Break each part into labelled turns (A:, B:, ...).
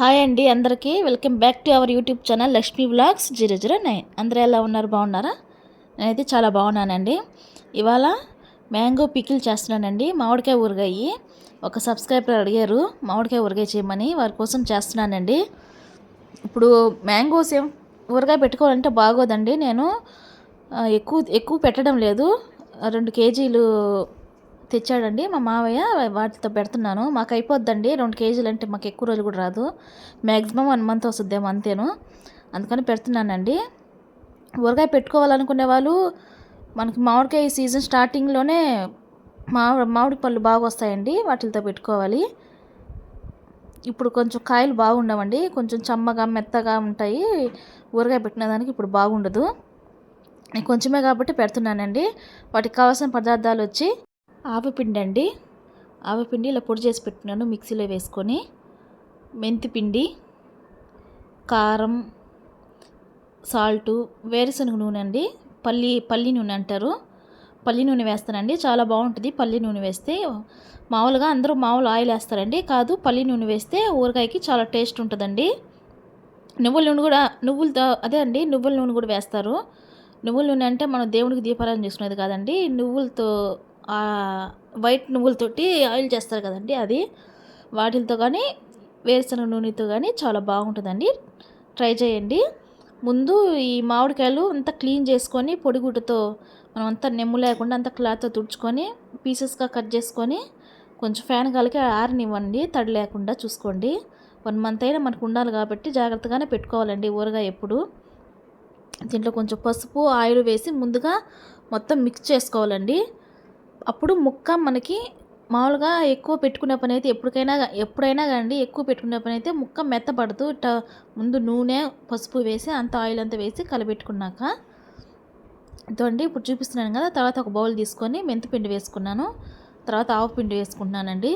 A: Hi అండి అందరికీ. Welcome back to our YouTube channel Lakshmi blogs zero zero nine. అందరూ ఎలా ఉన్నారు? బాగున్నారా? నేనైతే చాలా బాగున్నానండి. ఇవాళ మ్యాంగో పికిల్ చేస్తున్నానండి. మామిడికాయ ఊరగాయి. ఒక సబ్స్క్రైబర్ అడిగారు మామిడికాయ ఊరగాయ చేయమని. వారి కోసం చేస్తున్నానండి. ఇప్పుడు మ్యాంగోస్ ఏం ఊరగాయ పెట్టుకోవాలంటే బాగోదండి. నేను ఎక్కువ ఎక్కువ పెట్టడం లేదు. రెండు కేజీలు తెచ్చాడండి మా మావయ్య వాటితో పెడుతున్నాను. మాకు అయిపోద్దండి. రెండు కేజీలు అంటే మాకు ఎక్కువ రోజులు కూడా రాదు. మ్యాక్సిమం వన్ మంత్ వస్తుందేమో అంతేను. అందుకని పెడుతున్నానండి. ఊరగాయ పెట్టుకోవాలనుకునే వాళ్ళు మనకి మామిడికాయ సీజన్ స్టార్టింగ్లోనే మామిడి మామిడి పళ్ళు బాగా వస్తాయండి. వాటితో పెట్టుకోవాలి. ఇప్పుడు కొంచెం కాయలు బాగుండవండి. కొంచెం చమ్మగా మెత్తగా ఉంటాయి. ఊరగాయ పెట్టిన దానికి ఇప్పుడు బాగుండదు. కొంచెమే కాబట్టి పెడుతున్నానండి. వాటికి కావాల్సిన పదార్థాలు వచ్చి ఆవపిండి అండి ఆవపిండి ఇలా పొడి చేసి పెట్టినాను మిక్సీలో వేసుకొని. మెంతిపిండి కారం సాల్టు వేరుశనగ నూనె అండి. పల్లి పల్లి నూనె అంటారు. పల్లి నూనె వేస్తానండి. చాలా బాగుంటుంది పల్లి నూనె వేస్తే. మామూలుగా అందరూ మామూలు ఆయిల్ వేస్తారండి. కాదు పల్లి నూనె వేస్తే ఊరగాయకి చాలా టేస్ట్ ఉంటుందండి. నువ్వుల నూనె కూడా నువ్వులతో అదే అండి నువ్వుల నూనె కూడా వేస్తారు. నువ్వుల నూనె అంటే మనం దేవుడికి దీపారాధన చేసుకునేది కాదండి. నువ్వులతో వైట్ నువ్వులతోటి ఆయిల్ చేస్తారు కదండి అది. వాటితో కానీ వేరుశనగ నూనెతో కానీ చాలా బాగుంటుందండి. ట్రై చేయండి. ముందు ఈ మామిడికాయలు అంతా క్లీన్ చేసుకొని పొడిగుడ్డతో మనం అంతా నెమ్ము లేకుండా అంతా క్లాత్తో తుడుచుకొని పీసెస్గా కట్ చేసుకొని కొంచెం ఫ్యాన్ గాలికి ఆరనివ్వండి. తడి లేకుండా చూసుకోండి. వన్ మంత్ అయినా మనకు ఉండాలి కాబట్టి జాగ్రత్తగానే పెట్టుకోవాలండి ఊరగాయ ఎప్పుడు. దీంట్లో కొంచెం పసుపు ఆయిల్ వేసి ముందుగా మొత్తం మిక్స్ చేసుకోవాలండి. అప్పుడు ముక్క మనకి మామూలుగా ఎక్కువ పెట్టుకునే పని అయితే ఎప్పటికైనా ఎప్పుడైనా కానీ ఎక్కువ పెట్టుకునే పని అయితే ముక్క మెత్తపడుతూ ఇట్ట ముందు నూనె పసుపు వేసి అంత ఆయిల్ అంతా వేసి కలబెట్టుకున్నాక ఇదండి ఇప్పుడు చూపిస్తున్నాను కదా తర్వాత ఒక బౌల్ తీసుకొని మెంతిపిండి వేసుకున్నాను. తర్వాత ఆవు పిండి వేసుకుంటున్నానండి.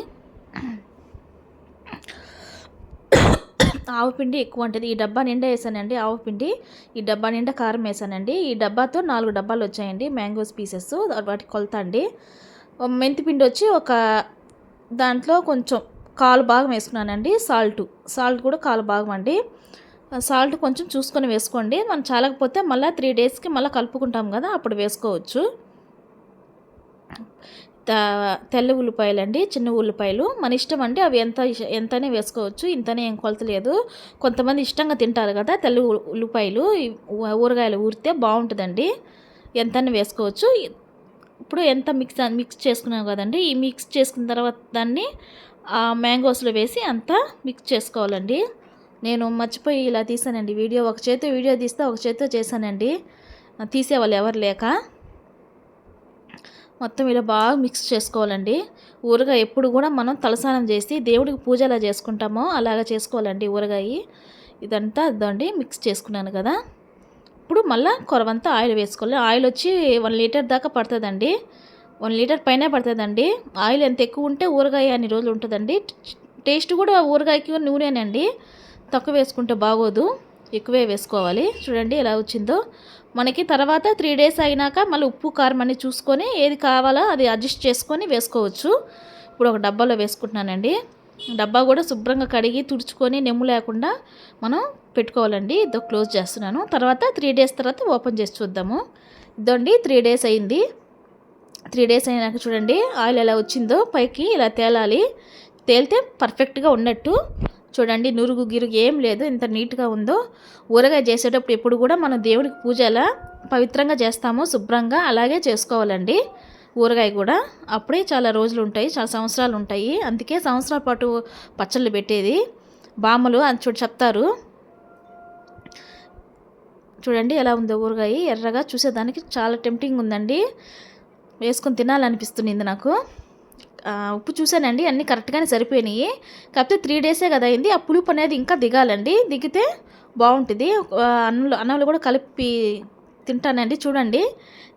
A: ఆవు పిండి ఎక్కువ ఉంటుంది ఈ డబ్బా నిండా వేసానండి ఆవు పిండి ఈ డబ్బా నిండా కారం వేసానండి. ఈ డబ్బాతో నాలుగు డబ్బాలు వచ్చాయండి మ్యాంగోస్ పీసెస్. వాటి కొలత అండి. మెంతి పిండి వచ్చి ఒక దాంట్లో కొంచెం కాలు భాగం వేసుకున్నానండి సాల్ట్. సాల్ట్ కూడా కాలు భాగం అండి. సాల్ట్ కొంచెం చూసుకొని వేసుకోండి. మనం చాలకపోతే మళ్ళీ త్రీ డేస్కి మళ్ళీ కలుపుకుంటాం కదా అప్పుడు వేసుకోవచ్చు. తెల్ల ఉల్లిపాయలు అండి చిన్న ఉల్లిపాయలు. మన ఇష్టం అండి అవి ఎంత ఎంతనే వేసుకోవచ్చు. ఇంతనే ఏం కొలత లేదు. కొంతమంది ఇష్టంగా తింటారు కదా తెల్ల ఉల్లిపాయలు. ఊరగాయలు ఊరితే బాగుంటుందండి ఎంతనే వేసుకోవచ్చు. ఇప్పుడు ఎంత మిక్స్ మిక్స్ చేసుకున్నాం కదండి ఈ మిక్స్ చేసుకున్న తర్వాత దాన్ని ఆ మ్యాంగోస్లో వేసి అంతా మిక్స్ చేసుకోవాలండి. నేను మర్చిపోయి ఇలా తీసానండి వీడియో. ఒక చేతితో వీడియో తీస్తే ఒక చేతితో చేశానండి. తీసేవాళ్ళు ఎవరు లేక. మొత్తం ఇలా బాగా మిక్స్ చేసుకోవాలండి. ఊరగాయ ఎప్పుడు కూడా మనం తలస్నానం చేసి దేవుడికి పూజ ఎలా చేసుకుంటామో అలాగా చేసుకోవాలండి ఊరగాయ. ఇదంతా అదండి మిక్స్ చేసుకున్నాను కదా. ఇప్పుడు మళ్ళీ కొరవంతా ఆయిల్ వేసుకోవాలి. ఆయిల్ వచ్చి వన్ లీటర్ దాకా పడుతుందండి. వన్ లీటర్ పైన పడుతుందండి. ఆయిల్ ఎంత ఎక్కువ ఉంటే ఊరగాయ అన్ని రోజులు ఉంటుందండి. టేస్ట్ కూడా ఊరగాయకి నూనెనండి. తక్కువ వేసుకుంటే బాగోదు. ఎక్కువే వేసుకోవాలి. చూడండి ఎలా వచ్చిందో. మనకి తర్వాత త్రీ డేస్ అయినాక మళ్ళీ ఉప్పు కారం అని చూసుకొని ఏది కావాలో అది అడ్జస్ట్ చేసుకొని వేసుకోవచ్చు. ఇప్పుడు ఒక డబ్బాలో వేసుకుంటున్నానండి. డబ్బా కూడా శుభ్రంగా కడిగి తుడుచుకొని నెమ్ము లేకుండా మనం పెట్టుకోవాలండి. ఇదో క్లోజ్ చేస్తున్నాను. తర్వాత త్రీ డేస్ తర్వాత ఓపెన్ చేసి చూద్దాము. ఇదండి త్రీ డేస్ అయింది. త్రీ డేస్ అయినాక చూడండి ఆయిల్ ఎలా వచ్చిందో పైకి ఇలా తేలాలి. తేలితే పర్ఫెక్ట్గా ఉన్నట్టు. చూడండి నురుగు గిరుగు ఏం లేదు ఎంత నీట్గా ఉందో. ఊరగాయ చేసేటప్పుడు ఎప్పుడు కూడా మనం దేవుడికి పూజ ఎలా పవిత్రంగా చేస్తామో శుభ్రంగా అలాగే చేసుకోవాలండి. ఊరగాయ కూడా అప్పుడే చాలా రోజులు ఉంటాయి చాలా సంవత్సరాలు ఉంటాయి అందుకే సంవత్సరాల పాటు పచ్చళ్ళు పెట్టేది. బామ్మలు అని చూడు చెప్తారు. చూడండి ఎలా ఉందో ఊరగాయ ఎర్రగా చూసేదానికి చాలా టెంప్టింగ్ ఉందండి. వేసుకొని తినాలనిపిస్తుంది నాకు. ఉప్పు చూసానండి అన్నీ కరెక్ట్గానే సరిపోయినాయి. కాకపోతే త్రీ డేసే కదా అయింది ఆ పులుపు అనేది ఇంకా దిగాలండి. దిగితే బాగుంటుంది. అన్నంలో అన్నంలో కూడా కలిపి తింటానండి. చూడండి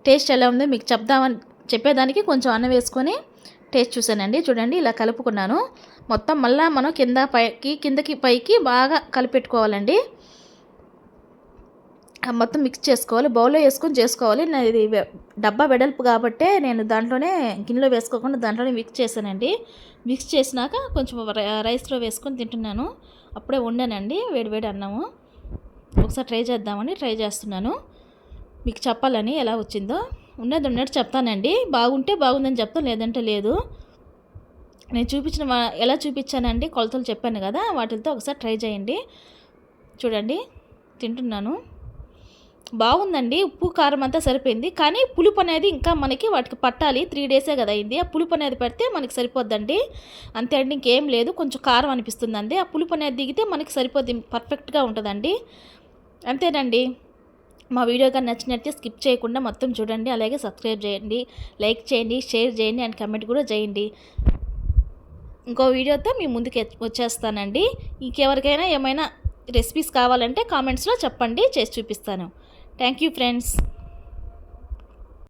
A: టేస్ట్ ఎలా ఉందో మీకు చెప్దామని చెప్పేదానికి కొంచెం అన్నం వేసుకొని టేస్ట్ చూసానండి. చూడండి ఇలా కలుపుకున్నాను. మొత్తం మళ్ళీ మనం కింద పైకి కిందకి పైకి బాగా కలిపెట్టుకోవాలండి. మొత్తం మిక్స్ చేసుకోవాలి బౌల్లో వేసుకొని చేసుకోవాలి. నా ఇది డబ్బా వెడల్పు కాబట్టే నేను దాంట్లోనే గిన్నెలో వేసుకోకుండా దాంట్లోనే మిక్స్ చేశానండి. మిక్స్ చేసినాక కొంచెం రై- రైస్లో వేసుకొని తింటున్నాను. అప్పుడే వండానండి వేడి వేడి అన్నము. ఒకసారి ట్రై చేద్దామని ట్రై చేస్తున్నాను. మీకు చెప్పాలని ఎలా వచ్చిందో. ఉన్నది ఉన్నట్టు చెప్తానండి. బాగుంటే బాగుందని చెప్తాను లేదంటే లేదు. నేను చూపించిన ఎలా చూపించానండి? కొలతలు చెప్పాను కదా వాటితో ఒకసారి ట్రై చేయండి. చూడండి తింటున్నాను. బాగుందండి ఉప్పు కారం అంతా సరిపోయింది. కానీ పులుపు అనేది ఇంకా మనకి వాటికి పట్టాలి. త్రీ డేసే కదా అయింది. ఆ పులుపు అనేది పెడితే మనకి సరిపోద్దండి. అంతే అండి ఇంకేం లేదు. కొంచెం కారం అనిపిస్తుందండి. ఆ పులుపు అనేది దిగితే మనకి సరిపోద్ది. పర్ఫెక్ట్గా ఉంటుందండి. అంతేనండి. మా వీడియో కానీ నచ్చినట్టే స్కిప్ చేయకుండా మొత్తం చూడండి. అలాగే సబ్స్క్రైబ్ చేయండి. లైక్ చేయండి షేర్ చేయండి అండ్ కమెంట్ కూడా చేయండి. ఇంకో వీడియోతో మీ ముందుకు వచ్చేస్తానండి. ఇంకెవరికైనా ఏమైనా రెసిపీస్ కావాలంటే కామెంట్స్లో చెప్పండి. చేసి చూపిస్తాను. Thank you, friends.